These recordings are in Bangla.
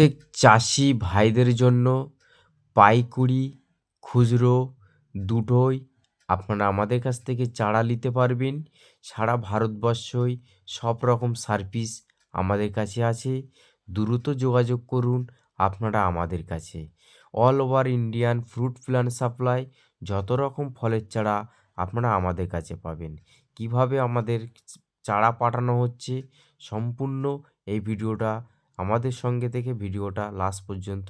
প্রত্যেক চাষি ভাইদের জন্য পাইকুড়ি, খুচরো দুটোই আপনারা আমাদের কাছ থেকে চারা নিতে পারবেন। সারা ভারতবর্ষই সব রকম সার্ভিস আমাদের কাছে আছে। দ্রুত যোগাযোগ করুন আপনারা আমাদের কাছে। All over Indian fruit plant supply যত রকম ফলের চারা আপনারা আমাদের কাছে পাবেন। কীভাবে আমাদের চারা পাঠানো হচ্ছে সম্পূর্ণ এই ভিডিওটা আমাদের সঙ্গে থেকে ভিডিওটা লাস্ট পর্যন্ত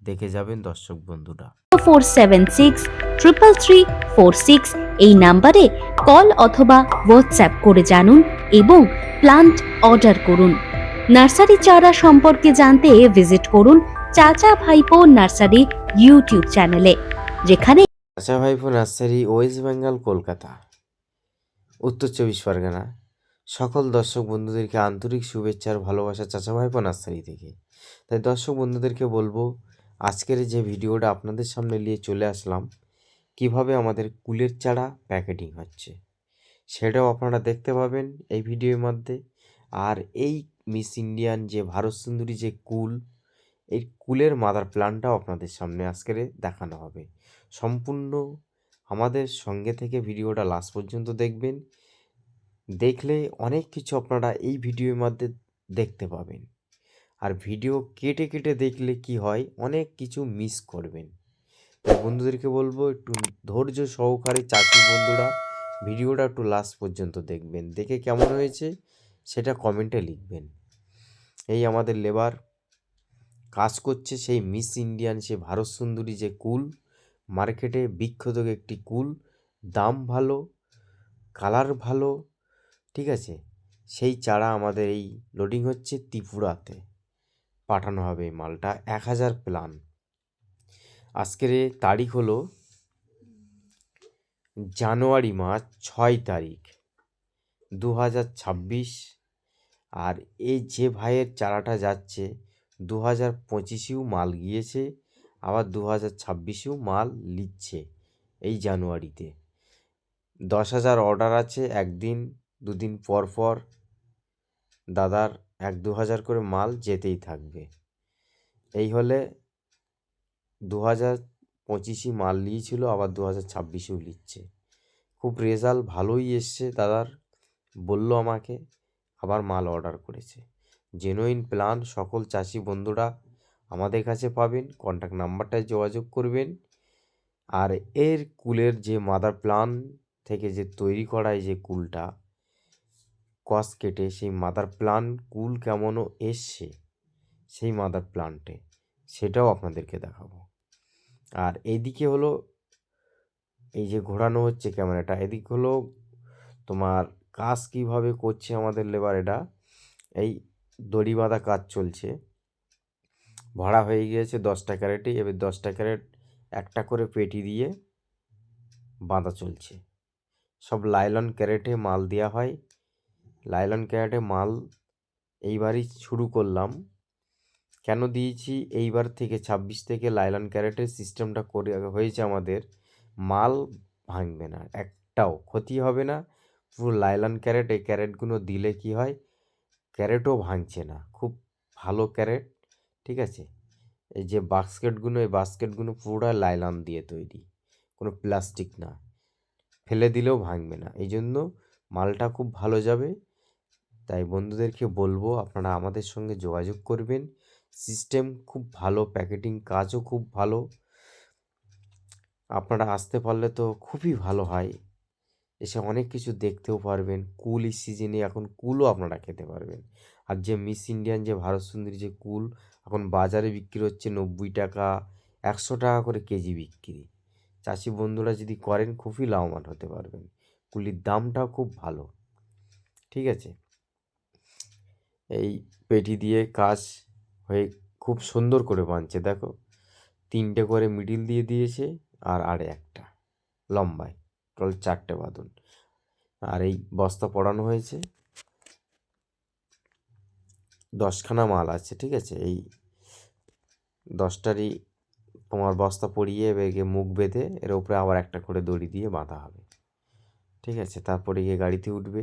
দেখে যাবেন দর্শক বন্ধুরা। Four seven six triple three four six এই নাম্বারে কল অথবা হোয়াটসঅ্যাপ করে জানুন এবং প্লান্ট অর্ডার করুন। নার্সারি চারা সম্পর্কে জানতে ভিজিট করুন চাচা ভাইপো নার্সারি ইউটিউব চ্যানেলে যেখানে আচ্ছা ভাইপো নার্সারি ওয়েস্ট বেঙ্গল কলকাতা উত্তর চব্বিশ পরগনা। সকল দর্শক বন্ধুদেরকে আন্তরিক শুভেচ্ছা আর ভালোবাসা চাচা ভাইপো নার্সারি থেকে। তাই দর্শক বন্ধুদেরকে বলব, আজকের যে ভিডিওটা আপনাদের সামনে নিয়ে চলে আসলাম, কীভাবে আমাদের কুলের চারা প্যাকেটিং হচ্ছে, সেটাও আপনারা দেখতে পাবেন এই ভিডিওর মধ্যে। আর এই মিস ইন্ডিয়ান যে ভারত সুন্দরী যে কুল, এই কুলের মাদার প্ল্যানটাও আপনাদের সামনে আজকের দেখানো হবে। সম্পূর্ণ আমাদের সঙ্গে থেকে ভিডিওটা লাস্ট পর্যন্ত দেখবেন। দেখলে অনেক কিছু আপনারা এই ভিডিওর মধ্যে দেখতে পাবেন। আর ভিডিও কেটে কেটে দেখলে কি হয়? অনেক কিছু মিস করবেন। তাই বন্ধুদেরকে বলব, একটু ধৈর্য সহকারে চাকরি বন্ধুরা ভিডিওটা একটু লাস্ট পর্যন্ত দেখবেন। দেখে কেমন হয়েছে সেটা কমেন্টে লিখবেন। এই আমাদের লেবার কাজ করছে, সেই মিস ইন্ডিয়ান সে ভারত সুন্দরী যে কুল মার্কেটে বিখ্যাত একটি কুল, দাম ভালো কালার ভালো ঠিক আছে? সেই চারা আমাদের এই লোডিং হচ্ছে ত্রিপুরাতে। পাঠানো হবে মালটা। এক হাজার প্লান আজকের তারিখ হলো জানুয়ারি মাস ছয় তারিখ দু হাজার ছাব্বিশ। আর এই যে ভাইয়ের চারাটা যাচ্ছে দু হাজার পঁচিশেও মাল গিয়েছে, আবার দু হাজার ছাব্বিশেও মাল নিচ্ছে এই জানুয়ারিতে। দশ হাজার অর্ডার আছে একদিন দুদিন পর পর দাদার এক দু হাজার করে মাল যেতেই থাকবে। এই হলে দু হাজার পঁচিশে মাল নিয়েছিল, আবার দু হাজার ছাব্বিশেও নিচ্ছে। খুব রেজাল্ট ভালোই এসছে দাদার, বলল আমাকে, আবার মাল অর্ডার করেছে। জেনুইন প্ল্যান সকল চাষি বন্ধুরা আমাদের কাছে পাবেন কন্ট্যাক্ট নাম্বারটায় যোগাযোগ করবেন। আর এর কুলের যে মাদার প্ল্যান থেকে যে তৈরি করা এই যে কুলটা কস কেটে সেই মাদার প্ল্যান কুল কেমনও এসছে, সেই মাদার প্ল্যান্টে সেটাও আপনাদেরকে দেখাবো। আর এইদিকে হলো, এই যে ঘোরানো হচ্ছে ক্যামেরাটা, এদিক হলো তোমার কাজ কীভাবে করছে আমাদের লেবার এটা এই দড়ি বাঁধা কাজ চলছে। ভাড়া হয়ে গিয়েছে দশটা ক্যারেটে এবার দশটা ক্যারেট একটা করে পেটি দিয়ে বাঁধা চলছে। সব লাইলন ক্যারেটে মাল দেওয়া হয় লাইলন ক্যারেটে মাল এইবারই শুরু করলাম। কেন দিয়েছি? এইবার থেকে ছাব্বিশ থেকে লাইলন ক্যারেটের সিস্টেমটা করে, হয়েছে আমাদের, মাল ভাঙবে না, একটাও ক্ষতি হবে না। পুরো লাইলন ক্যারেট এই ক্যারেটগুলো দিলে কি হয়? ক্যারেটও ভাঙছে না, খুব ভালো ক্যারেট, ঠিক আছে? এই যে বাস্কেটগুলো, এই বাস্কেটগুলো পুরো লাইলন দিয়ে তৈরি, কোনো প্লাস্টিক না, ফেলে দিলেও ভাঙবে না। এই জন্য মালটা খুব ভালো যাবে। তাই বন্ধুদেরকে বলব আপনারা আমাদের সঙ্গে যোগাযোগ করবেন। সিস্টেম খুব ভালো, প্যাকেটিং কাজও খুব ভালো। আপনারা আসতে পারলে তো খুবই ভালো হয়। এসে অনেক কিছু দেখতেও পারবেন। কুল সিজনে এখন কুলও আপনারা খেতে পারবেন। আর যে মিস ইন্ডিয়ান যে ভারত সুন্দরী যে কুল, এখন বাজারে বিক্রি হচ্ছে নব্বই টাকা, একশো টাকা করে কেজি বিক্রি। চাষি বন্ধুরা যদি করেন খুবই লাভবান হতে পারবেন। কুলির দামটাও খুব ভালো। ঠিক আছে? এই পেটি দিয়ে কাজ হয়ে খুব সুন্দর করে বাঁধছে দেখো। তিনটে করে মিডিল দিয়ে দিয়েছে আর আর একটা, লম্বায়, টোটাল চারটে বাঁধন। আর এই বস্তা পড়ানো হয়েছে। দশখানা মাল আছে, ঠিক আছে? এই দশটারই তোমার বস্তা পরিয়ে এবারে মুখ বেঁধে এর উপরে আবার একটা করে দড়ি দিয়ে বাঁধা হবে। ঠিক আছে? তারপরে গিয়ে গাড়িতে উঠবে।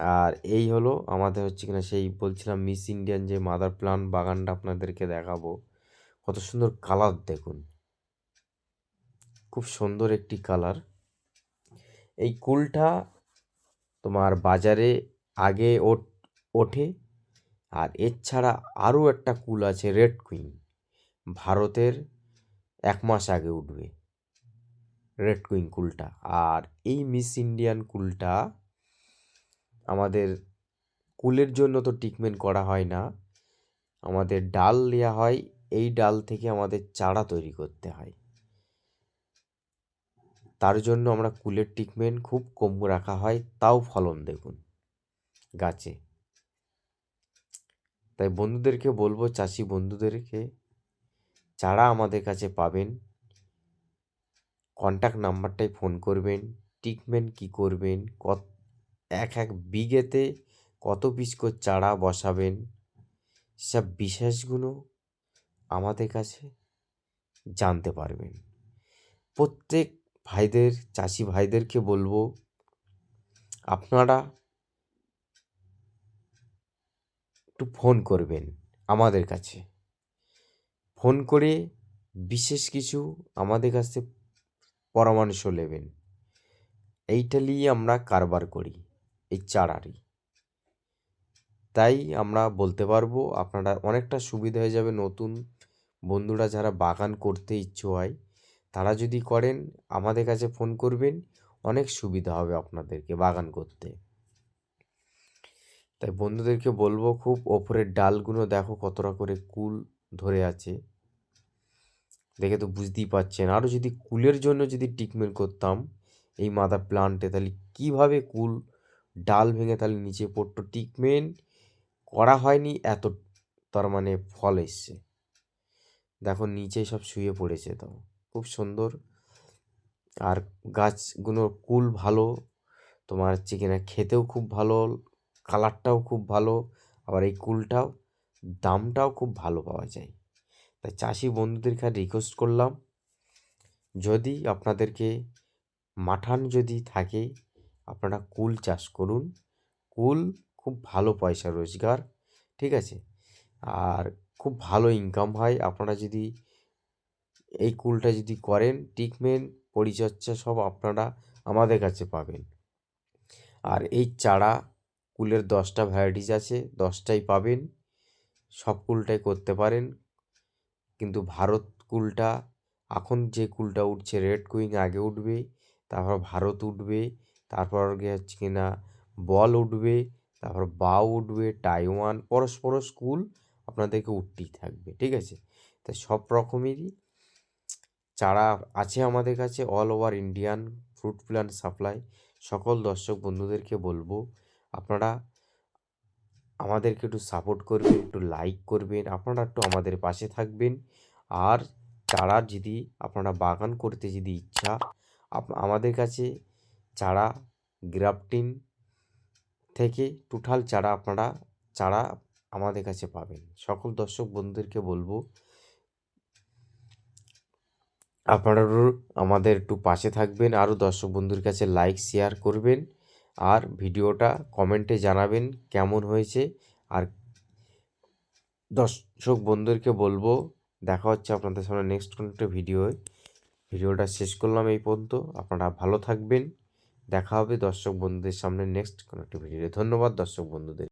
আর এই হলো আমাদের হচ্ছে কিনা সেই বলছিলাম মিস ইন্ডিয়ান যে মাদার প্লান্ট বাগানটা আপনাদেরকে দেখাবো। কত সুন্দর কালার দেখুন। খুব সুন্দর একটি কালার এই কুলটা তোমার বাজারে আগে ওঠ- আর এর ছাড়া আরও একটা কুল আছে রেড কুইন ভারতের এক মাস আগে উঠবে। Red queen কুলটা। আর এই মিস ইন্ডিয়ান কুলটা আমাদের কুলের জন্য তো ট্রিটমেন্ট করা হয় না। আমাদের ডাল দেওয়া হয়, এই ডাল থেকে আমাদের চারা তৈরি করতে হয়। তার জন্য আমরা কুলের ট্রিটমেন্ট খুব কম রাখা হয়, তাও ফলন দেখুন, গাছে। তাই বন্ধুদেরকে বলব, চাষি বন্ধুদেরকে চারা আমাদের কাছে পাবেন কন্ট্যাক্ট নাম্বারটায় ফোন করবেন ট্রিটমেন্ট কী করবেন, কত এক এক বিঘেতে কত পিস করে চারা বসাবেন? সব বিশেষগুলো আমাদের কাছে জানতে পারবেন। প্রত্যেক ভাইদের, চাষি ভাইদেরকে বলব, আপনারা একটু ফোন করবেন আমাদের কাছে। ফোন করে বিশেষ কিছু আমাদের কাছে পরামর্শ নেবেন। এইটা নিয়ে আমরা কারবার করি। এই চারারই তাই আমরা বলতে পারব আপনারা অনেকটা সুবিধা হয়ে যাবে নতুন বন্ধুরা যারা বাগান করতে ইচ্ছু হয়, তারা যদি করেন, আমাদের কাছে ফোন করবেন, অনেক সুবিধা হবে আপনাদেরকে বাগান করতে। তাই বন্ধুদেরকে বলব খুব ওপরের ডালগুলো দেখো কতটা করে কুল ধরে আছে। দেখে তো বুঝতেই পারছেন আরও যদি কুলের জন্য যদি ট্রিটমেন্ট করতাম, এই মাদার প্লান্টে তাহলে কীভাবে কুল ডাল ভেঙে তাহলে নিচে পড়তো ট্রিটমেন্ট করা হয়নি, এত তার মানে ফল এসছে। দেখো নিচে সব শুয়ে পড়েছে তো, খুব সুন্দর। আর গাছগুলোর কুল ভালো, তোমার হচ্ছে কিনা খেতেও খুব ভালো, কালারটাও খুব ভালো, আবার এই কুলটাও, দামটাও খুব ভালো পাওয়া যায়। তাই চাষি বন্ধুদেরকে রিকোয়েস্ট করলাম, যদি আপনাদেরকে মাঠান যদি থাকে আপনারা কুল চাষ করুন। কুল খুব ভালো পয়সা রোজগার, ঠিক আছে? আর খুব ভালো ইনকাম হয়। আপনারা যদি এই কুলটা যদি করেন ট্রিটমেন্ট পরিচর্যা সব আপনারা আমাদের কাছে পাবেন। আর এই চারা, কুলের দশটা ভ্যারাইটিস আছে, দশটাই পাবেন। সব কুলটাই করতে পারেন। কিন্তু ভারত কুলটা, এখন যে কুলটা উঠছে রেড কুইং আগে উঠবে, তারপর ভারত উঠবে তারপর হচ্ছে কিনা বল উঠবে, তারপর বাও উঠবে টাইওয়ান পরস্পর স্কুল আপনাদেরকে উঠতেই থাকবে, ঠিক আছে? তাই সব রকমেরই চারা আছে আমাদের কাছে all over Indian fruit plant supply সকল দর্শক বন্ধুদেরকে বলব, আপনারা আমাদেরকে একটু সাপোর্ট করবেন, একটু লাইক করবেন, আপনারা একটু আমাদের পাশে থাকবেন। আর চারা যদি আপনারা বাগান করতে যদি ইচ্ছা আমাদের কাছে চারা গ্রাফটিং থেকে টোটাল চারা আপনারা, চারা আমাদের কাছে পাবেন। সকল দর্শক বন্ধুদেরকে বলব আপনারাও আমাদের একটু পাশে থাকবেন, আরও দর্শক বন্ধুর কাছে লাইক শেয়ার করবেন, আর ভিডিওটা কমেন্টে জানাবেন কেমন হয়েছে, আর দর্শক বন্ধুদেরকে বলব, দেখা হচ্ছে আপনাদের সামনে নেক্সট কোনো একটা ভিডিওয় ভিডিওটা শেষ করলাম এই পর্যন্ত, আপনারা ভালো থাকবেন। দেখা হবে দর্শক বন্ধুদের সামনে নেক্সট কোনো একটি ভিডিওতে ধন্যবাদ দর্শক বন্ধুদের।